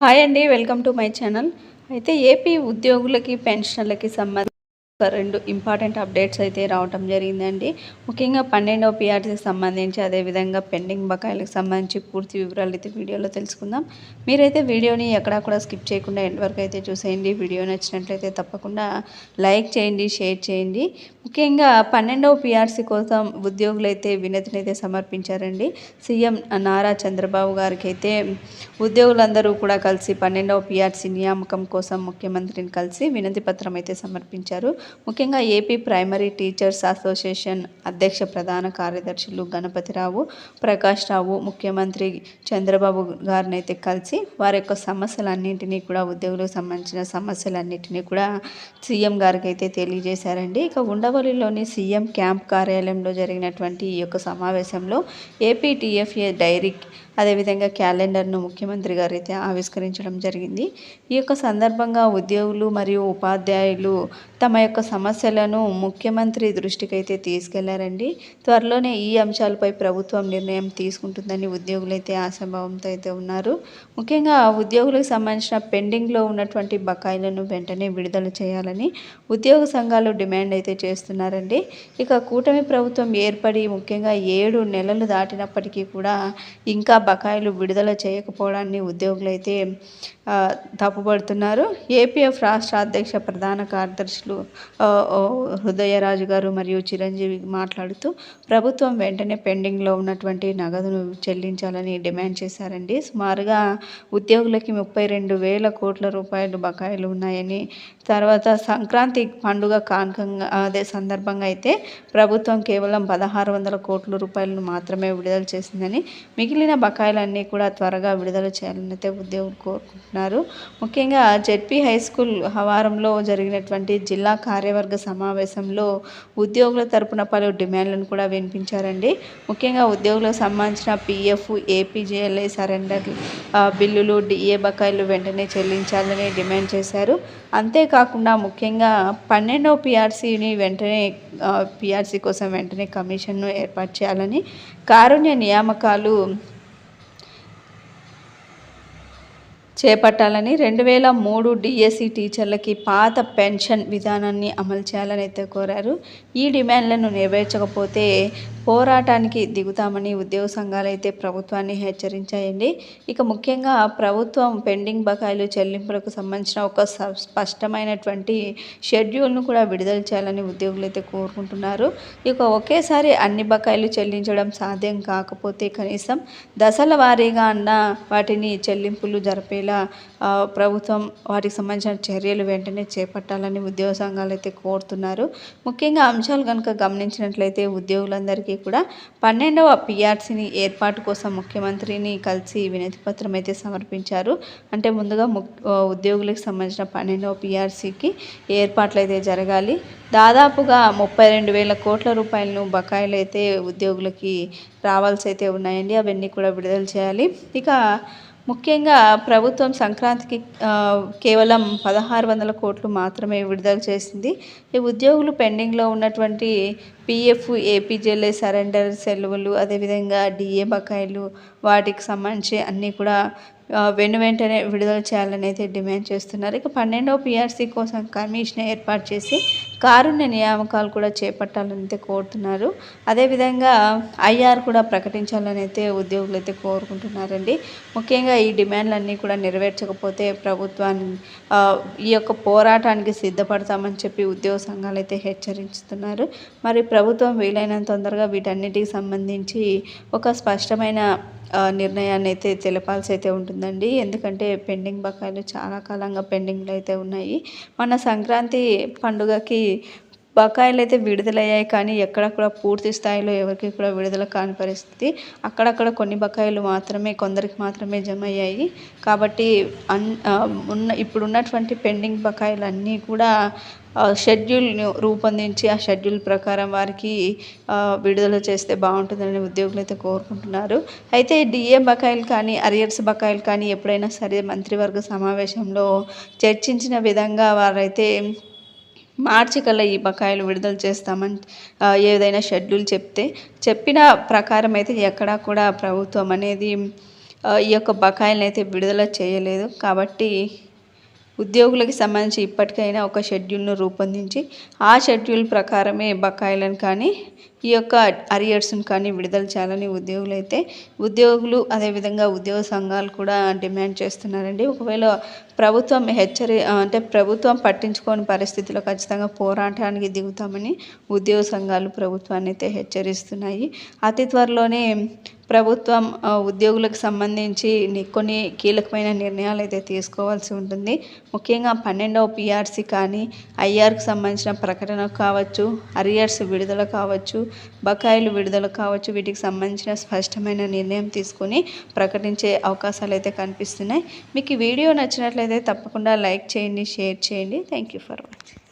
Hi అండి welcome to my channel. అయితే AP ఉద్యోగులకి పెన్షనర్లకి సంబంధించి రెండు ఇంపార్టెంట్ అప్డేట్స్ అయితే రావటం జరిగిందండి. ముఖ్యంగా పన్నెండవ పిఆర్సీకి సంబంధించి అదేవిధంగా పెండింగ్ బకాయిలకు సంబంధించి పూర్తి వివరాలు అయితే వీడియోలో తెలుసుకుందాం. మీరైతే వీడియోని ఎక్కడా కూడా స్కిప్ చేయకుండా ఎండ్ వరకు అయితే చూసేయండి. వీడియో నచ్చినట్లయితే తప్పకుండా లైక్ చేయండి షేర్ చేయండి. ముఖ్యంగా పన్నెండవ పిఆర్సీ కోసం ఉద్యోగులు అయితే వినతిని అయితే సమర్పించారండి. సీఎం నారా చంద్రబాబు గారికి అయితే ఉద్యోగులందరూ కూడా కలిసి పన్నెండవ పిఆర్సీ నియామకం కోసం ముఖ్యమంత్రిని కలిసి వినతి పత్రం అయితే సమర్పించారు. ముఖ్యంగా ఏపీ ప్రైమరీ టీచర్స్ అసోసియేషన్ అధ్యక్ష ప్రధాన కార్యదర్శులు గణపతిరావు ప్రకాష్ రావు ముఖ్యమంత్రి చంద్రబాబు గారిని అయితే కలిసి వారి యొక్క సమస్యలన్నింటినీ కూడా ఉద్యోగులకు సంబంధించిన సమస్యలన్నింటినీ కూడా సీఎం గారికి అయితే తెలియజేశారండి. ఇక ఉండవల్లిలోని సీఎం క్యాంప్ కార్యాలయంలో జరిగినటువంటి ఈ యొక్క సమావేశంలో ఏపీ టీఎఫ్ఏ డైరీ అదేవిధంగా క్యాలెండర్ను ముఖ్యమంత్రి గారు అయితే ఆవిష్కరించడం జరిగింది. ఈ యొక్క సందర్భంగా ఉద్యోగులు మరియు ఉపాధ్యాయులు తమ యొక్క సమస్యలను ముఖ్యమంత్రి దృష్టికి అయితే తీసుకెళ్ళారండి. త్వరలోనే ఈ అంశాలపై ప్రభుత్వం నిర్ణయం తీసుకుంటుందని ఉద్యోగులు అయితే ఆశాభావంతో అయితే ఉన్నారు. ముఖ్యంగా ఉద్యోగులకు సంబంధించిన పెండింగ్లో ఉన్నటువంటి బకాయిలను వెంటనే విడుదల చేయాలని ఉద్యోగ సంఘాలు డిమాండ్ అయితే చేస్తున్నారండి. ఇక కూటమి ప్రభుత్వం ఏర్పడి ముఖ్యంగా ఏడు నెలలు దాటినప్పటికీ కూడా ఇంకా బకాయిలు విడుదల చేయకపోవడాన్ని ఉద్యోగులు అయితే తప్పుపడుతున్నారు. ఏపీఎఫ్ రాష్ట్ర అధ్యక్ష ప్రధాన కార్యదర్శులు హృదయరాజు గారు మరియు చిరంజీవి మాట్లాడుతూ ప్రభుత్వం వెంటనే పెండింగ్లో ఉన్నటువంటి నగదును చెల్లించాలని డిమాండ్ చేశారండి. సుమారుగా ఉద్యోగులకి ముప్పై రెండు వేల కోట్ల రూపాయలు బకాయిలు ఉన్నాయని తర్వాత సంక్రాంతి పండుగ కానుకంగా అదే సందర్భంగా అయితే ప్రభుత్వం కేవలం పదహారు వందల కోట్ల రూపాయలను మాత్రమే విడుదల చేసిందని మిగిలిన బకాయిలన్నీ కూడా త్వరగా విడుదల చేయాలని అయితే ఉద్యోగులు కోరుకుంటున్నారు. ముఖ్యంగా జెడ్పీ హై స్కూల్ హవారంలో జరిగినటువంటి జిల్లా కార్యవర్గ సమావేశంలో ఉద్యోగుల తరపున పలు డిమాండ్లను కూడా వినిపించారండి. ముఖ్యంగా ఉద్యోగులకు సంబంధించిన పిఎఫ్ ఏపీజేఎల్ఐ సరెండర్ బిల్లులు డిఏ బకాయిలు వెంటనే చెల్లించాలని డిమాండ్ చేశారు. అంతేకాకుండా ముఖ్యంగా పన్నెండవ పిఆర్సీని వెంటనే పిఆర్సీ కోసం వెంటనే కమిషన్ను ఏర్పాటు చేయాలని కారుణ్య నియామకాలు చేపట్టాలని రెండు వేల మూడు డిఎస్సి టీచర్లకి పాత పెన్షన్ విధానాన్ని అమలు చేయాలని అయితే కోరారు. ఈ డిమాండ్లను నెరవేర్చకపోతే పోరాటానికి దిగుతామని ఉద్యోగ సంఘాలు అయితే ప్రభుత్వాన్ని హెచ్చరించాయండి. ఇక ముఖ్యంగా ప్రభుత్వం పెండింగ్ బకాయిలు చెల్లింపులకు సంబంధించిన ఒక స్పష్టమైనటువంటి షెడ్యూల్ను కూడా విడుదల చేయాలని ఉద్యోగులు అయితే కోరుకుంటున్నారు. ఇక ఒకేసారి అన్ని బకాయిలు చెల్లించడం సాధ్యం కాకపోతే కనీసం దశల వారీగా అన్న వాటిని చెల్లింపులు జరిపేలా ప్రభుత్వం వాటికి సంబంధించిన చర్యలు వెంటనే చేపట్టాలని ఉద్యోగ సంఘాలు అయితే కోరుతున్నారు. ముఖ్యంగా అంశాలు కనుక గమనించినట్లయితే ఉద్యోగులందరికీ కూడా పన్నెండవ పిఆర్సీని ఏర్పాటు కోసం ముఖ్యమంత్రిని కలిసి వినతి పత్రం అయితే సమర్పించారు. అంటే ముందుగా ఉద్యోగులకు సంబంధించిన పన్నెండవ పిఆర్సీకి ఏర్పాట్లు అయితే జరగాలి. దాదాపుగా ముప్పై రెండు వేల కోట్ల రూపాయలను బకాయిలు అయితే ఉద్యోగులకి రావాల్సి అయితే ఉన్నాయండి. అవన్నీ కూడా విడుదల చేయాలి. ఇక ముఖ్యంగా ప్రభుత్వం సంక్రాంతికి కేవలం పదహారు వందల కోట్లు మాత్రమే విడుదల చేసింది. ఈ ఉద్యోగులు పెండింగ్లో ఉన్నటువంటి పిఎఫ్ ఏపీజేలే సరెండర్ సెలవులు అదేవిధంగా డిఏ బకాయిలు వాటికి సంబంధించి అన్నీ కూడా వెను వెంటనే విడుదల చేయాలని అయితే డిమాండ్ చేస్తున్నారు. ఇక పన్నెండవ పిఆర్సీ కోసం కమిషన్ ఏర్పాటు చేసి కారుణ్య నియామకాలు కూడా చేపట్టాలని అయితే కోరుతున్నారు. అదేవిధంగా ఐఆర్ కూడా ప్రకటించాలని అయితే ఉద్యోగులు అయితే కోరుకుంటున్నారండి. ముఖ్యంగా ఈ డిమాండ్లన్నీ కూడా నెరవేర్చకపోతే ప్రభుత్వాన్ని ఈ యొక్క పోరాటానికి సిద్ధపడతామని చెప్పి ఉద్యోగ సంఘాలు అయితే హెచ్చరిస్తున్నారు. మరి ప్రభుత్వం వీలైనంత తొందరగా వీటన్నిటికి సంబంధించి ఒక స్పష్టమైన నిర్ణయాన్ని అయితే తెలపాల్సి అయితే ఉంటుందండి. ఎందుకంటే పెండింగ్ బకాయిలు చాలా కాలంగా పెండింగ్లో అయితే ఉన్నాయి. మన సంక్రాంతి పండుగకి బకాయిలు అయితే విడుదలయ్యాయి కానీ ఎక్కడక్కడ పూర్తి స్థాయిలో ఎవరికి కూడా విడుదల కాని పరిస్థితి. అక్కడక్కడ కొన్ని బకాయిలు మాత్రమే కొందరికి మాత్రమే జమ అయ్యాయి కాబట్టి అన్ ఉన్న ఇప్పుడున్నటువంటి పెండింగ్ బకాయిలు అన్నీ కూడా షెడ్యూల్ను రూపొందించి ఆ షెడ్యూల్ ప్రకారం వారికి విడుదల చేస్తే బాగుంటుందని ఉద్యోగులు అయితే కోరుకుంటున్నారు. అయితే డిఏ బకాయిలు కానీ అరియర్స్ బకాయిలు కానీ ఎప్పుడైనా సరే మంత్రివర్గ సమావేశంలో చర్చించిన విధంగా వారైతే మార్చి కల్లా ఈ బకాయిలు విడుదల చేస్తామని ఏదైనా షెడ్యూల్ చెప్తే చెప్పిన ప్రకారం అయితే ఎక్కడా కూడా ప్రభుత్వం అనేది ఈ యొక్క బకాయిలను అయితే విడుదల చేయలేదు. కాబట్టి ఉద్యోగులకు సంబంధించి ఇప్పటికైనా ఒక షెడ్యూల్ను రూపొందించి ఆ షెడ్యూల్ ప్రకారమే బకాయిలను కానీ ఈ యొక్క అరియర్స్ను కానీ విడుదల చేయాలని ఉద్యోగులు అయితే ఉద్యోగులు అదేవిధంగా ఉద్యోగ సంఘాలు కూడా డిమాండ్ చేస్తున్నారండి. ఒకవేళ ప్రభుత్వం హెచ్చరి అంటే ప్రభుత్వం పట్టించుకోని పరిస్థితిలో ఖచ్చితంగా పోరాటానికి దిగుతామని ఉద్యోగ సంఘాలు ప్రభుత్వాన్ని అయితే హెచ్చరిస్తున్నాయి. అతి త్వరలోనే ప్రభుత్వం ఉద్యోగులకు సంబంధించి ని- కొన్ని కీలకమైన నిర్ణయాలు అయితే తీసుకోవాల్సి ఉంటుంది. ముఖ్యంగా పన్నెండవ పిఆర్సీ కానీ ఐఆర్కు సంబంధించిన ప్రకటన కావచ్చు అరియర్స్ విడుదల కావచ్చు బకాయిలు విడుదల కావచ్చు వీటికి సంబంధించిన స్పష్టమైన నిర్ణయం తీసుకొని ప్రకటించే అవకాశాలు అయితే కనిపిస్తున్నాయి. మీకు ఈ వీడియో నచ్చినట్లయితే తప్పకుండా లైక్ చేయండి షేర్ చేయండి. Thank you for watching